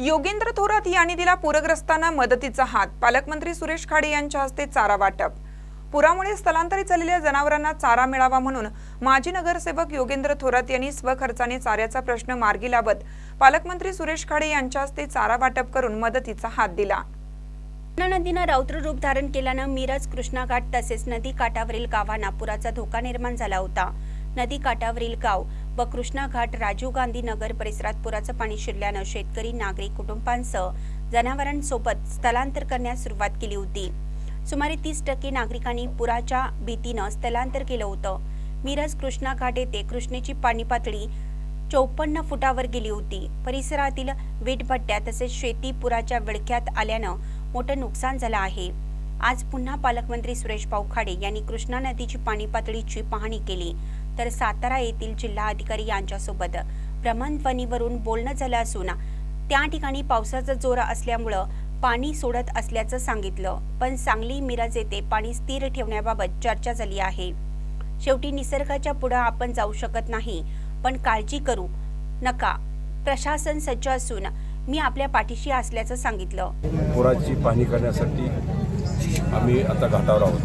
योगेंद्र थोरात यांनी दिला पूरग्रस्तांना मदतीचा हात. पालकमंत्री सुरेश खाडे यांच्या हस्ते चारा वाटप. पुरामुळे स्थलांतरित झालेल्या जनावरांना चारा मिळावा म्हणून माजी नगरसेवक योगेंद्र थोरात यांनी स्वखर्चाने चाऱ्याचा प्रश्न मार्गी लावत पालकमंत्री सुरेश खाडे यांच्या हस्ते चारा वाटप करून मदतीचा हात दिला. कृष्णा नदीनं रौद्र रूप धारण केल्यानं मिरज कृष्णाघाट तसेच नदी काठावरील गावांना पुराचा धोका निर्माण झाला होता. नदी काठावरील गाव व कृष्णा घाट राजीव गांधी नगर परिसरात पुराचं पाणी शिरल्यानं शेतकरी नागरिक कुटुंबांसह जनावरांसोबत स्थलांतर करण्यास सुरुवात केली होती. सुमारे तीस टक्के नागरिकांनी पुराच्या भीतीनं स्थलांतर केलं होतं. मिरज कृष्णा घाट येथे कृष्णेची पाणी पातळी चौपन्न फुटावर गेली होती. परिसरातील वीटभट्ट्या तसेच शेती पुराच्या विळख्यात आल्यानं मोठं नुकसान झालं आहे. आज पुन्हा पालकमंत्री सुरेश पावखाडे यांनी कृष्णा नदीची पाणी पातळीची पाहणी केली. तर सातारा येथील जिल्हा अधिकारी यांच्यासोबत भ्रमणध्वनीवरून बोलणं झालं असून त्या ठिकाणी पावसाचा जोर असल्यामुळं पाणी सोडत असल्याचं सांगितलं. पण सांगली मिरज येथे पाणी स्थिर ठेवण्याबाबत चर्चा झाली आहे. शेवटी निसर्गाच्या पुढं आपण जाऊ शकत नाही पण काळजी करू नका. प्रशासन सज्ज असून मी आपल्या पाठीशी असल्याचं सांगितलं. पुराची पाहणी करण्यासाठी आम्ही आता घाटावर आहोत.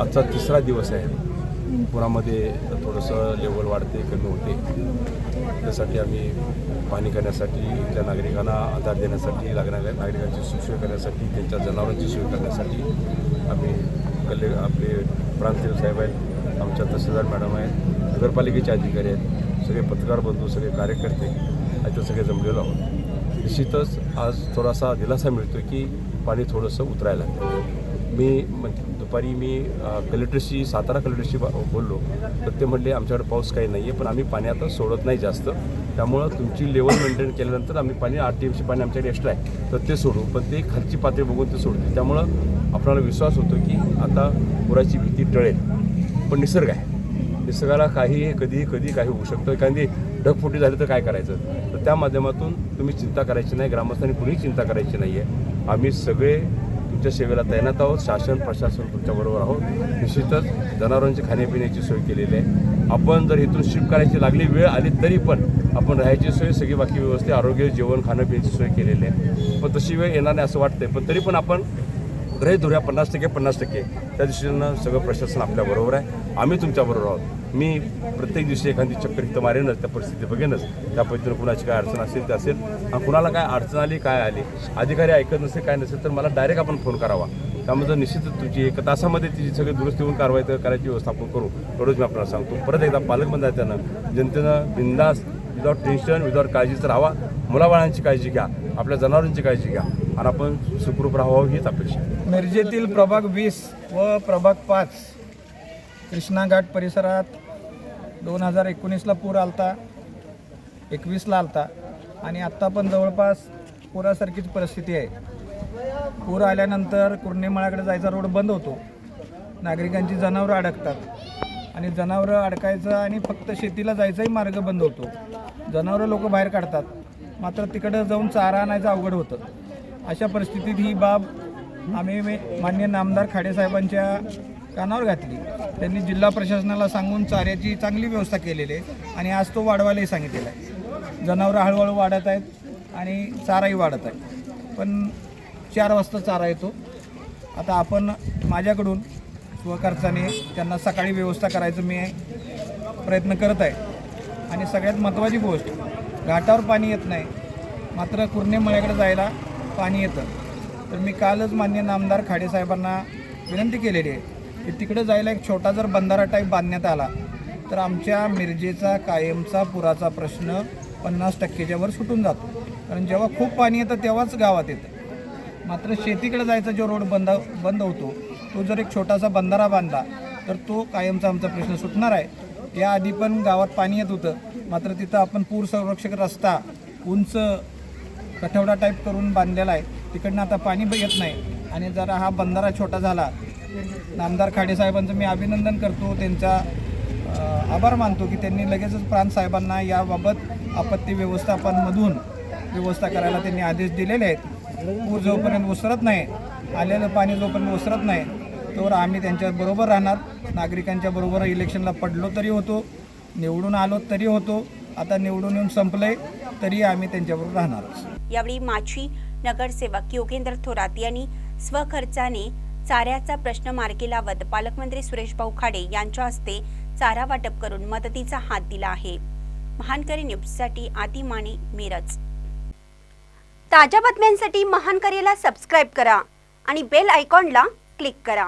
आजचा तिसरा दिवस आहे. पुरामध्ये थोडंसं लेवल वाढते कमी होते. त्यासाठी आम्ही पाणी करण्यासाठी त्या नागरिकांना आधार देण्यासाठी लागणाऱ्या नागरिकांची सुखसोय करण्यासाठी त्यांच्या जनावरांची सोय करण्यासाठी आम्ही कल्ले आपले प्रांतीय साहेब आहेत आमच्या तहसीलदार मॅडम आहेत नगरपालिकेचे अधिकारी आहेत सगळे पत्रकार बंधू सगळे कार्यकर्ते आहेत सगळे जमलेलो आहोत. निश्चितच आज थोडासा दिलासा मिळतो की पाणी थोडंसं उतरायला लागतं मी दुपारी मी कलेक्टरशी सातारा कलेक्टरशी बोललो. तर ते म्हणले आमच्याकडे पाऊस काही नाही आहे पण आम्ही पाणी आता सोडत नाही जास्त. त्यामुळं तुमची लेवल मेंटेन केल्यानंतर आम्ही पाणी आर टी एमची पाणी आमच्याकडे एक्स्ट्रा आहे. तर ते सोडू. पण ते खालची पातळी बघून ते सोडते त्यामुळं आपल्याला विश्वास होतो की आता पुराची भीती टळेल. पण निसर्ग आहे. निसर्गाला काही कधीही कधी काही होऊ शकतं. एखादी ढगफुटी झाली तर काय करायचं? तर त्या माध्यमातून तुम्ही चिंता करायची नाही. ग्रामस्थांनी कुणीही चिंता करायची नाही आहे आम्ही सगळे तुमच्या सेवेला तैनात आहोत. शासन प्रशासन तुमच्याबरोबर आहोत. निश्चितच जनावरांची खाण्यापिण्याची सोय केलेली आहे. आपण जर इथून शिफ्ट करायची लागली वेळ आली तरी पण आपण राहायची सोय सगळी बाकी व्यवस्थित आरोग्य जेवण खाणं पिण्याची सोय केलेली आहे. पण तशी वेळ येणार नाही असं वाटतंय. पण तरी पण आपण ग्रहित धरूया पन्नास टक्के पन्नास टक्के. त्या दृष्टीनं सगळं प्रशासन आपल्याबरोबर आहे. आम्ही तुमच्याबरोबर आहोत. मी प्रत्येक दिवशी एखादी चक्कर इथं मारेनच त्या परिस्थिती बघेनच. त्या पद्धतीनं कुणाची काय अडचण असेल ते असेल. आणि कुणाला काय अडचण आली काय आली अधिकारी ऐकत नसेल काय नसेल तर मला डायरेक्ट आपण फोन करावा. त्यामुळे जर निश्चितच तुमची एक तासामध्ये तिची सगळी दुरुस्ती होऊन कारवाई तर करायची व्यवस्था आपण करू. एवढंच मी आपल्याला सांगतो. परत एकदा पालकमंत्र्यानं जनतेनं बिंदास विदाउट टेन्शन विदाऊट काळजीच राहावा मुलाबाळांची काळजी घ्या. आपल्या जनावरांची काळजी घ्या. आणि आपण सुखरूप राहावं हीच अपेक्षा मिरजेतील प्रभाग वीस व प्रभाग पाच कृष्णाघाट परिसरात दोन हजार एकोणीसला पूर आलता एकवीसला आलता. आणि आत्ता पण जवळपास पुरासारखीच परिस्थिती आहे. पूर आल्यानंतर कुर्णेमाळाकडे जायचा रोड बंद होतो. नागरिकांची जनावरं अडकतात. आणि जनावरं अडकायचं आणि फक्त शेतीला जायचाही मार्ग बंद होतो. जनावरं लोक बाहेर काढतात. मात्र तिकडं जाऊन चारा आणायचं अवघड होतं. अशा परिस्थितीत ही बाब आम्ही मे- नामदार खाडेसाहेबांच्या कानावर घातली. त्यांनी जिल्हा प्रशासनाला सांगून चाऱ्याची चांगली व्यवस्था केलेली आहे आणि आज तो वाढवायलाही सांगितलेला आहे. जनावरं हळूहळू वाढत आहेत आणि चाराही वाढत आहे पण चार वाजता चारा येतो. आता आपण माझ्याकडून स्वखर्चाने त्यांना सकाळी व्यवस्था करायचं मी प्रयत्न करत आहे. आणि सगळ्यात महत्त्वाची गोष्ट घाटावर पाणी येत नाही. मात्र कुर्णे मळ्याकडे जायला पाणी येतं. तर मी कालच मान्य नामदार खाडेसाहेबांना विनंती केलेली आहे की तिकडे जायला एक छोटा जर बंधारा टाईप बांधण्यात आला तर आमच्या मिरजेचा कायमचा पुराचा प्रश्न पन्नास टक्केच्या वर सुटून जातो. कारण जेव्हा खूप पाणी येतं तेव्हाच गावात येतं. मात्र शेतीकडे जायचा जो रोड बंद बंद होतो तो जर एक छोटासा बंधारा बांधला तर तो कायमचा आमचा प्रश्न सुटणार आहे. याआधी पण गावात पाणी येत होतं. मात्र तिथं आपण पूर संरक्षक रस्ता उंच कठवडा टाईप करून बांधलेला आहे. तिकडनं आता पाणी येत नाही. आणि जरा हा बंधारा छोटा झाला. नामदार खाडेसाहेबांचं मी अभिनंदन करतो. त्यांचा आभार मानतो की त्यांनी लगेचच प्रांत साहेबांना याबाबत आपत्ती व्यवस्थापनमधून व्यवस्था करायला त्यांनी आदेश दिलेले आहेत. पूर जोपर्यंत उसरत नाही आलेलं पाणी जोपर्यंत उसरत नाही तोवर आम्ही त्यांच्याबरोबर राहणार. नागरिकांच्या बरोबर इलेक्शनला पडलो तरी होतो निवडून आलो तरी होतो. आता निवडून येऊन संपलंय तरी आम्ही त्यांच्याबरोबर राहणार. यावेळी माची नगरसेवक योगेंद्र थोरात यांनी स्वखर्चाने चाऱ्याचा प्रश्न मार्गी लावत पालकमंत्री सुरेश भाऊ खाडे यांच्या हस्ते चारा वाटप करून मदतीचा हात दिला आहे. महानकरी न्यूजसाठी आदी माने मिरज. ताज्या बातम्यांसाठी महानकरीला सबस्क्राईब करा आणि बेल आयकॉनला क्लिक करा.